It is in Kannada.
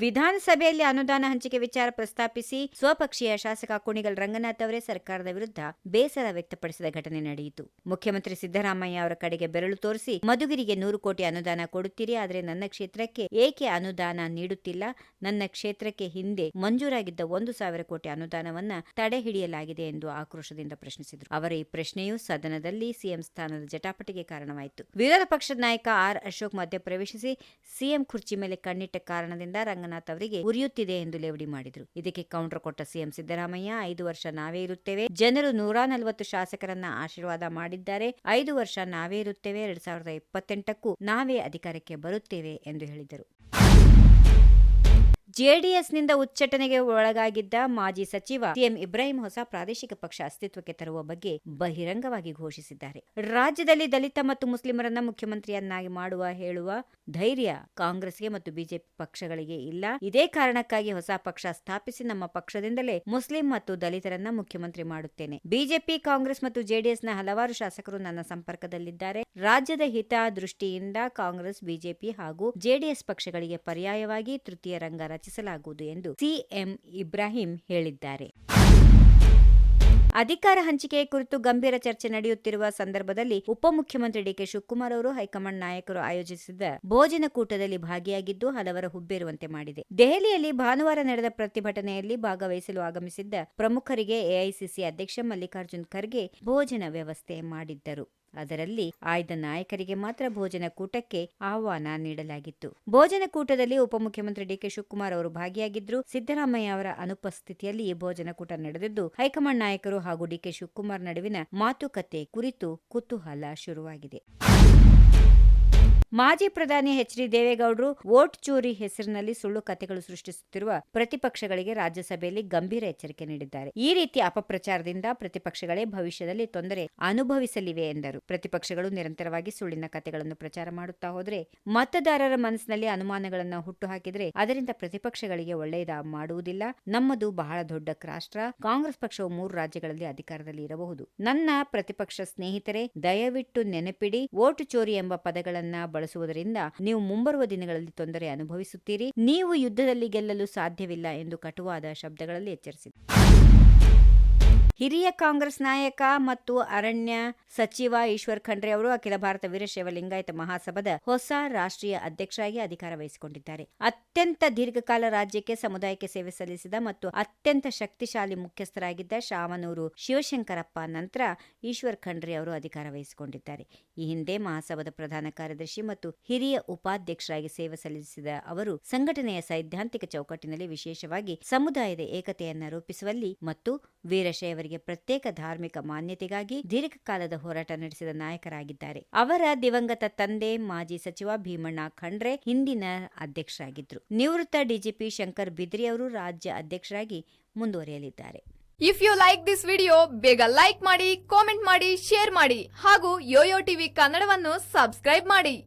ವಿಧಾನಸಭೆಯಲ್ಲಿ ಅನುದಾನ ಹಂಚಿಕೆ ವಿಚಾರ ಪ್ರಸ್ತಾಪಿಸಿ ಸ್ವಪಕ್ಷೀಯ ಶಾಸಕ ಕುಣಿಗಲ್ ರಂಗನಾಥ್ ಅವರೇ ಸರ್ಕಾರದ ವಿರುದ್ಧ ಬೇಸರ ವ್ಯಕ್ತಪಡಿಸಿದ ಘಟನೆ ನಡೆಯಿತು. ಮುಖ್ಯಮಂತ್ರಿ ಸಿದ್ದರಾಮಯ್ಯ ಅವರ ಕಡೆಗೆ ಬೆರಳು ತೋರಿಸಿ ಮಧುಗಿರಿಗೆ ನೂರು ಕೋಟಿ ಅನುದಾನ ಕೊಡುತ್ತೀರಿ, ಆದರೆ ನನ್ನ ಕ್ಷೇತ್ರಕ್ಕೆ ಏಕೆ ಅನುದಾನ ನೀಡುತ್ತಿಲ್ಲ? ನನ್ನ ಕ್ಷೇತ್ರಕ್ಕೆ ಹಿಂದೆ ಮಂಜೂರಾಗಿದ್ದ ಒಂದು ಸಾವಿರ ಕೋಟಿ ಅನುದಾನವನ್ನ ತಡೆ ಹಿಡಿಯಲಾಗಿದೆ ಎಂದು ಆಕ್ರೋಶದಿಂದ ಪ್ರಶ್ನಿಸಿದರು. ಅವರ ಈ ಪ್ರಶ್ನೆಯು ಸದನದಲ್ಲಿ ಸಿಎಂ ಸ್ಥಾನದ ಜಟಾಪಟಿಗೆ ಕಾರಣವಾಯಿತು. ವಿರೋಧ ಪಕ್ಷದ ನಾಯಕ ಆರ್ ಅಶೋಕ್ ಮಧ್ಯ ಪ್ರವೇಶಿಸಿ ಸಿಎಂ ಕುರ್ಚಿ ಮೇಲೆ ಕಣ್ಣಿಟ್ಟ ಕಾರಣದಿಂದ ರಂಗನಾಥ್ ಅವರಿಗೆ ಉರಿಯುತ್ತಿದೆ ಎಂದು ಲೇವಡಿ ಮಾಡಿದರು. ಇದಕ್ಕೆ ಕೌಂಟರ್ ಕೊಟ್ಟ ಸಿಎಂ ಸಿದ್ದರಾಮಯ್ಯ, ಐದು ವರ್ಷ ನಾವೇ ಇರುತ್ತೇವೆ. ಜನರು ನೂರ ನಲವತ್ತು ಶಾಸಕರನ್ನ ಆಶೀರ್ವಾದ ಮಾಡಿದ್ದಾರೆ. ಐದು ವರ್ಷ ನಾವೇ ಇರುತ್ತೇವೆ. ಎರಡ್ ಸಾವಿರದ ಇಪ್ಪತ್ತೆಂಟಕ್ಕೂ ನಾವೇ ಅಧಿಕಾರಕ್ಕೆ ಬರುತ್ತೇವೆ ಎಂದು ಹೇಳಿದರು. ಜೆಡಿಎಸ್ನಿಂದ ಉಚ್ಚಟನೆಗೆ ಒಳಗಾಗಿದ್ದ ಮಾಜಿ ಸಚಿವ ಸಿಎಂ ಇಬ್ರಾಹಿಂ ಹೊಸ ಪ್ರಾದೇಶಿಕ ಪಕ್ಷ ಅಸ್ತಿತ್ವಕ್ಕೆ ತರುವ ಬಗ್ಗೆ ಬಹಿರಂಗವಾಗಿ ಘೋಷಿಸಿದ್ದಾರೆ. ರಾಜ್ಯದಲ್ಲಿ ದಲಿತ ಮತ್ತು ಮುಸ್ಲಿಮರನ್ನ ಮುಖ್ಯಮಂತ್ರಿಯನ್ನಾಗಿ ಮಾಡುವ ಹೇಳುವ ಧೈರ್ಯ ಕಾಂಗ್ರೆಸ್ಗೆ ಮತ್ತು ಬಿಜೆಪಿ ಪಕ್ಷಗಳಿಗೆ ಇಲ್ಲ. ಇದೇ ಕಾರಣಕ್ಕಾಗಿ ಹೊಸ ಪಕ್ಷ ಸ್ಥಾಪಿಸಿ ನಮ್ಮ ಪಕ್ಷದಿಂದಲೇ ಮುಸ್ಲಿಂ ಮತ್ತು ದಲಿತರನ್ನ ಮುಖ್ಯಮಂತ್ರಿ ಮಾಡುತ್ತೇನೆ. ಬಿಜೆಪಿ, ಕಾಂಗ್ರೆಸ್ ಮತ್ತು ಜೆಡಿಎಸ್ನ ಹಲವಾರು ಶಾಸಕರು ನನ್ನ ಸಂಪರ್ಕದಲ್ಲಿದ್ದಾರೆ. ರಾಜ್ಯದ ಹಿತ ದೃಷ್ಟಿಯಿಂದ ಕಾಂಗ್ರೆಸ್, ಬಿಜೆಪಿ ಹಾಗೂ ಜೆಡಿಎಸ್ ಪಕ್ಷಗಳಿಗೆ ಪರ್ಯಾಯವಾಗಿ ತೃತೀಯ ರಂಗ ರಚಿಸಲಾಗುವುದು ಎಂದು ಸಿಎಂ ಇಬ್ರಾಹಿಂ ಹೇಳಿದ್ದಾರೆ. ಅಧಿಕಾರ ಹಂಚಿಕೆ ಕುರಿತು ಗಂಭೀರ ಚರ್ಚೆ ನಡೆಯುತ್ತಿರುವ ಸಂದರ್ಭದಲ್ಲಿ ಉಪಮುಖ್ಯಮಂತ್ರಿ ಡಿಕೆ ಶಿವಕುಮಾರ್ ಅವರು ಹೈಕಮಾಂಡ್ ನಾಯಕರು ಆಯೋಜಿಸಿದ್ದ ಭೋಜನ ಕೂಟದಲ್ಲಿ ಭಾಗಿಯಾಗಿದ್ದು ಹಲವರ ಹುಬ್ಬೇರುವಂತೆ ಮಾಡಿದೆ. ದೆಹಲಿಯಲ್ಲಿ ಭಾನುವಾರ ನಡೆದ ಪ್ರತಿಭಟನೆಯಲ್ಲಿ ಭಾಗವಹಿಸಲು ಆಗಮಿಸಿದ್ದ ಪ್ರಮುಖರಿಗೆ ಎಐಸಿಸಿ ಅಧ್ಯಕ್ಷ ಮಲ್ಲಿಕಾರ್ಜುನ್ ಖರ್ಗೆ ಭೋಜನ ವ್ಯವಸ್ಥೆ ಮಾಡಿದ್ದರು. ಅದರಲ್ಲಿ ಆಯ್ದ ನಾಯಕರಿಗೆ ಮಾತ್ರ ಭೋಜನ ಕೂಟಕ್ಕೆ ಆಹ್ವಾನ ನೀಡಲಾಗಿತ್ತು. ಭೋಜನ ಕೂಟದಲ್ಲಿ ಉಪಮುಖ್ಯಮಂತ್ರಿ ಡಿಕೆ ಶಿವಕುಮಾರ್ ಅವರು ಭಾಗಿಯಾಗಿದ್ದರು ಸಿದ್ದರಾಮಯ್ಯ ಅವರ ಅನುಪಸ್ಥಿತಿಯಲ್ಲಿ ಈ ಭೋಜನ ಕೂಟ ನಡೆದಿದ್ದು, ಹೈಕಮಾಂಡ್ ನಾಯಕರು ಹಾಗೂ ಡಿಕೆ ಶಿವಕುಮಾರ್ ನಡುವಿನ ಮಾತುಕತೆ ಕುರಿತು ಕುತೂಹಲ ಶುರುವಾಗಿದೆ. ಮಾಜಿ ಪ್ರಧಾನಿ ಎಚ್ ಡಿ ದೇವೇಗೌಡರು ವೋಟ್ ಚೋರಿ ಹೆಸರಿನಲ್ಲಿ ಸುಳ್ಳು ಕಥೆಗಳು ಸೃಷ್ಟಿಸುತ್ತಿರುವ ಪ್ರತಿಪಕ್ಷಗಳಿಗೆ ರಾಜ್ಯಸಭೆಯಲ್ಲಿ ಗಂಭೀರ ಎಚ್ಚರಿಕೆ ನೀಡಿದ್ದಾರೆ. ಈ ರೀತಿ ಅಪಪ್ರಚಾರದಿಂದ ಪ್ರತಿಪಕ್ಷಗಳೇ ಭವಿಷ್ಯದಲ್ಲಿ ತೊಂದರೆ ಅನುಭವಿಸಲಿವೆ ಎಂದರು. ಪ್ರತಿಪಕ್ಷಗಳು ನಿರಂತರವಾಗಿ ಸುಳ್ಳಿನ ಕಥೆಗಳನ್ನು ಪ್ರಚಾರ ಮಾಡುತ್ತಾ ಹೋದರೆ ಮತದಾರರ ಮನಸ್ಸಿನಲ್ಲಿ ಅನುಮಾನಗಳನ್ನು ಹುಟ್ಟುಹಾಕಿದರೆ ಅದರಿಂದ ಪ್ರತಿಪಕ್ಷಗಳಿಗೆ ಒಳ್ಳೆಯದ ಮಾಡುವುದಿಲ್ಲ. ನಮ್ಮದು ಬಹಳ ದೊಡ್ಡ ರಾಷ್ಟ್ರ. ಕಾಂಗ್ರೆಸ್ ಪಕ್ಷವು ಮೂರು ರಾಜ್ಯಗಳಲ್ಲಿ ಅಧಿಕಾರದಲ್ಲಿ ಇರಬಹುದು. ನನ್ನ ಪ್ರತಿಪಕ್ಷ ಸ್ನೇಹಿತರೆ, ದಯವಿಟ್ಟು ನೆನಪಿಡಿ ವೋಟು ಚೋರಿ ಎಂಬ ಪದಗಳನ್ನ ಬಳಸುವುದರಿಂದ ನೀವು ಮುಂಬರುವ ದಿನಗಳಲ್ಲಿ ತೊಂದರೆ ಅನುಭವಿಸುತ್ತೀರಿ. ನೀವು ಯುದ್ಧದಲ್ಲಿ ಗೆಲ್ಲಲು ಸಾಧ್ಯವಿಲ್ಲ ಎಂದು ಕಟುವಾದ ಶಬ್ದಗಳಲ್ಲಿ ಎಚ್ಚರಿಸಿದರು ಹಿರಿಯ ಕಾಂಗ್ರೆಸ್ ನಾಯಕ ಮತ್ತು ಅರಣ್ಯ ಸಚಿವ ಈಶ್ವರ್ ಖಂಡ್ರೆ ಅವರು ಅಖಿಲ ಭಾರತ ವೀರಶೈವ ಲಿಂಗಾಯತ ಮಹಾಸಭಾದ ಹೊಸ ರಾಷ್ಟ್ರೀಯ ಅಧ್ಯಕ್ಷರಾಗಿ ಅಧಿಕಾರ ವಹಿಸಿಕೊಂಡಿದ್ದಾರೆ. ಅತ್ಯಂತ ದೀರ್ಘಕಾಲ ರಾಜ್ಯಕ್ಕೆ, ಸಮುದಾಯಕ್ಕೆ ಸೇವೆ ಸಲ್ಲಿಸಿದ ಮತ್ತು ಅತ್ಯಂತ ಶಕ್ತಿಶಾಲಿ ಮುಖ್ಯಸ್ಥರಾಗಿದ್ದ ಶಾಮನೂರು ಶಿವಶಂಕರಪ್ಪ ನಂತರ ಈಶ್ವರ್ ಖಂಡ್ರೆ ಅವರು ಅಧಿಕಾರ ವಹಿಸಿಕೊಂಡಿದ್ದಾರೆ. ಈ ಹಿಂದೆ ಮಹಾಸಭಾದ ಪ್ರಧಾನ ಕಾರ್ಯದರ್ಶಿ ಮತ್ತು ಹಿರಿಯ ಉಪಾಧ್ಯಕ್ಷರಾಗಿ ಸೇವೆ ಸಲ್ಲಿಸಿದ ಅವರು ಸಂಘಟನೆಯ ಸೈದ್ಧಾಂತಿಕ ಚೌಕಟ್ಟಿನಲ್ಲಿ ವಿಶೇಷವಾಗಿ ಸಮುದಾಯದ ಏಕತೆಯನ್ನು ರೂಪಿಸುವಲ್ಲಿ ಮತ್ತು ವೀರಶೈವರಿಗೆ ಪ್ರತ್ಯೇಕ ಧಾರ್ಮಿಕ ಮಾನ್ಯತೆಗಾಗಿ ದೀರ್ಘಕಾಲದ ಹೋರಾಟ ನಡೆಸಿದ ನಾಯಕರಾಗಿದ್ದಾರೆ. ಅವರ ದಿವಂಗತ ತಂದೆ ಮಾಜಿ ಸಚಿವ ಭೀಮಣ್ಣ ಖಂಡ್ರೆ ಹಿಂದಿನ ಅಧ್ಯಕ್ಷರಾಗಿದ್ದರು. ನಿವೃತ್ತ ಡಿಜಿಪಿ ಶಂಕರ್ ಬಿದ್ರಿ ಅವರು ರಾಜ್ಯ ಅಧ್ಯಕ್ಷರಾಗಿ ಮುಂದುವರಿಯಲಿದ್ದಾರೆ. If you like this video ಬೇಗ ಲೈಕ್ ಮಾಡಿ ಕಾಮೆಂಟ್ ಮಾಡಿ ಶೇರ್ ಮಾಡಿ ಹಾಗೂ ಯೋಯೋ ಟಿವಿ ಕನ್ನಡವನ್ನು ಸಬ್ಸ್ಕ್ರೈಬ್ ಮಾಡಿ.